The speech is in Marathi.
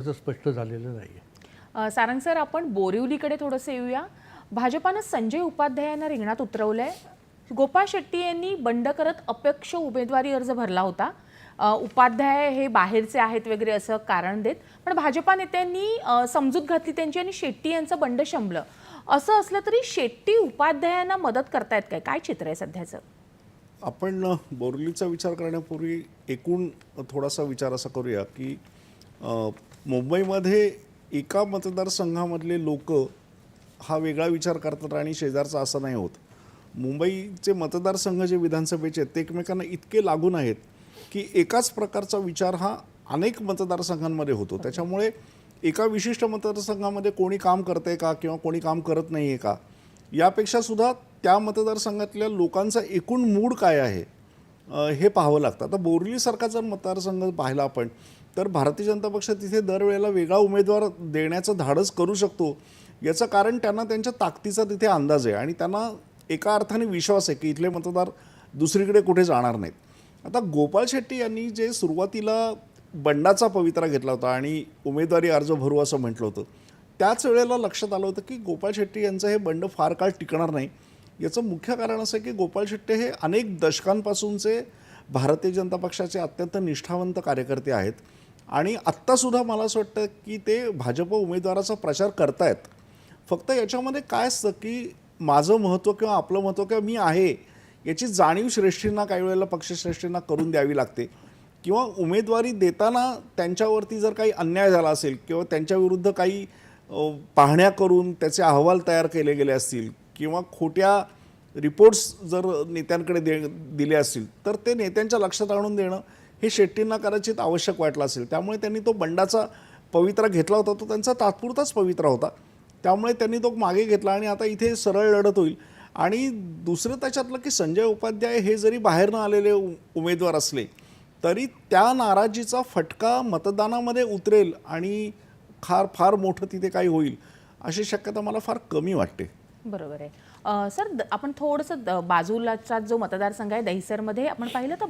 असं स्पष्ट झालेलं नाही आहे सारंग सर आपण बोरिवलीकडे थोडंसं येऊया. भाजपानं संजय उपाध्यायांना रिंगणात उतरवलंय. गोपाळ शेट्टी यांनी बंड करत अपक्ष उमेदवारी अर्ज भरला होता. उपाध्याय हे बाहेरचे आहेत वगैरे असं कारण देत. पण भाजपा नेत्यांनी समजूत घातली त्यांची आणि शेट्टी यांचं बंड शंभलं असं असलं तरी शेट्टी उपाध्यायांना मदत करतायत काय? काय चित्र आहे सध्याचं? आपण बोरलीचा विचार करण्यापूर्वी एकूण थोडासा विचार असा करूया की मुंबईमध्ये एका मतदारसंघामधले लोक हा वेगळा विचार करतात आणि शेजारचा असं नाही होत. मुंबईचे मतदारसंघ जे विधानसभेचे आहेत ते एकमेकांना इतके लागून आहेत की एकाच प्रकारचा विचार हा अनेक मतदारसंघांमध्ये होतो. त्याच्यामुळे एका विशिष्ट मतदारसंघामध्ये कोणी काम करतंय का किंवा कोणी काम करत नाही आहे का यापेक्षा सुद्धा त्या मतदारसंघातल्या लोकांचा एकूण मूड काय आहे हे पाहावं लागतं. आता बोरलीसारखा जर मतदारसंघ पाहिला आपण तर भारतीय जनता पक्ष तिथे दरवेळेला वेगळा उमेदवार देण्याचं धाडस करू शकतो याचं कारण त्यांना त्यांच्या ताकदीचा तिथे अंदाज आहे आणि त्यांना एका अर्थाने विश्वास आहे की इथले मतदार दुसरीकडे कुठे जाणार नाहीत. आता गोपाळ शेट्टी यांनी जे सुरुवातीला बंडाचा पवित्रा घेतला होता आणि उमेदवारी अर्ज भरू असं म्हटलं होतं त्याच वेळेला लक्षात आलं होतं की गोपाळ शेट्टी यांचं हे बंड फार काळ टिकणार नाही. याचं मुख्य कारण असं आहे की गोपाळ शेट्टी हे अनेक दशकांपासूनचे भारतीय जनता पक्षाचे अत्यंत निष्ठावंत कार्यकर्ते आहेत. आणि आत्तासुद्धा मला असं वाटतं की ते भाजप उमेदवाराचा प्रचार करतायत. फक्त याच्यामध्ये काय असतं की माझं महत्त्व किंवा आपलं महत्त्व किंवा मी आहे याची जाणीव श्रेष्ठींना काही वेळेला पक्षश्रेष्ठींना करून द्यावी लागते. किंवा उमेदवारी देताना त्यांच्यावरती जर काही अन्याय झाला असेल किंवा त्यांच्याविरुद्ध काही पाहण्या करून त्याचे अहवाल तयार केले गेले असतील किंवा खोट्या रिपोर्ट्स जर नेत्यांकडे दे दिले असतील तर ते नेत्यांच्या लक्षात आणून देणं हे शेट्टींना कदाचित आवश्यक वाटलं असेल. त्यामुळे त्यांनी तो बंडाचा पवित्रा घेतला होता तो त्यांचा तात्पुरताच पवित्रा होता. त्यामुळे त्यांनी तो मागे घेतला आणि आता इथे सरळ लढत होईल. आणि दुसरं त्याच्यातलं की संजय उपाध्याय हे जरी बाहेरनं आलेले उ- उमेदवार असले तरी त्या नाराजीचा फटका मतदानामध्ये उतरेल आणि फार फार मोठं तिथे काही होईल अशी शक्यता मला फार कमी वाटते. बरोबर आहे. अ, सर द- आपण थोडंसं द- बाजूलाचा जो मतदारसंघ आहे दहिसरमध्ये आपण पाहिलं तर